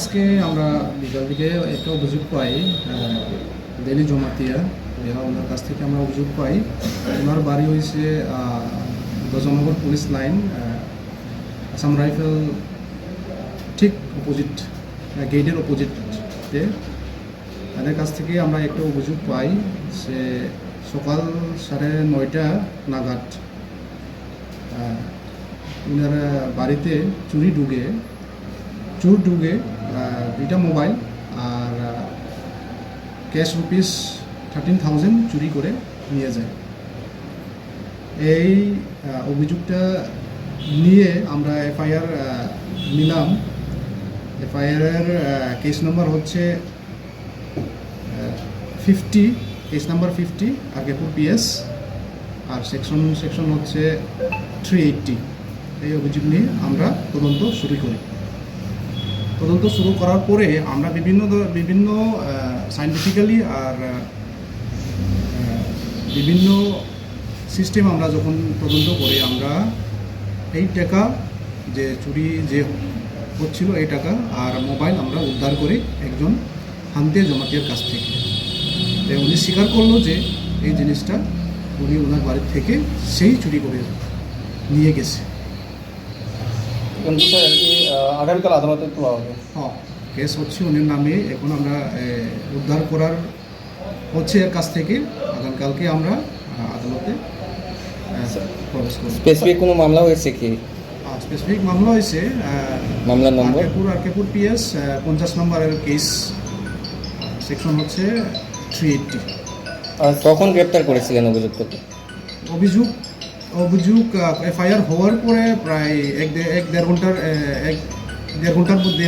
আজকে আমরা বিকাল দিকে একটা অভিযোগ পাই ডেলি জমাতিয়া এরা ওনার কাছ থেকে আমরা অভিযোগ পাই। ওনার বাড়ি হয়েছে Gajanagar police line Assam rifle ঠিক অপোজিট গেটের অপোজিটে। তাদের কাছ থেকে আমরা একটা অভিযোগ পাই সে সকাল সাড়ে নয়টা নাগাদ ওনারা বাড়িতে চুরি ঢুকে চোর আহ, দুইটা মোবাইল আর ক্যাশ রুপিস থার্টিন থাউজেন্ড চুরি করে নিয়ে যায়। এই অভিযোগটা নিয়ে আমরা এফআইআর নিলাম। এফআইআরের কেস নম্বর হচ্ছে fifty case number fifty Agepur PS আর সেকশন সেকশন হচ্ছে থ্রি এইটটি এই অভিযোগ নিয়ে আমরা তদন্ত শুরু করি। তদন্ত শুরু করার পরে আমরা বিভিন্ন বিভিন্ন সাইন্টিফিক্যালি আর বিভিন্ন সিস্টেম আমরা যখন তদন্ত করি, আমরা এই টাকা যে চুরি যে হচ্ছিল এই টাকা আর মোবাইল আমরা উদ্ধার করি একজন হান্তে জমাতিয়ার কাছ থেকে। উনি স্বীকার করল যে এই জিনিসটা উনি ওনার বাড়ির থেকে সেই চুরি করে নিয়ে গেছে। এখন বিষয় আর কি আগামীকাল আদালতে তোলা হবে। হ্যাঁ কেস হচ্ছে উনির নামে। এখন আমরা উদ্ধার করার হচ্ছে এর কাছ থেকে। আগামীকালকে আমরা আদালতে প্রবেশ করব। স্পেসিফিক কোনো মামলা হয়েছে কি? স্পেসিফিক মামলা হয়েছে মামলার নম্বর আরকেপুর আরকেপুর পিএস পঞ্চাশ নম্বরের কেস সেকশন হচ্ছে থ্রি এইটটি আর কখন গ্রেপ্তার করেছিলেন অভিযুক্তকে? অভিযোগ অভিযোগ এফআইআর হওয়ার পরে প্রায় এক এক দেড় ঘণ্টার এক দেড় ঘণ্টার মধ্যে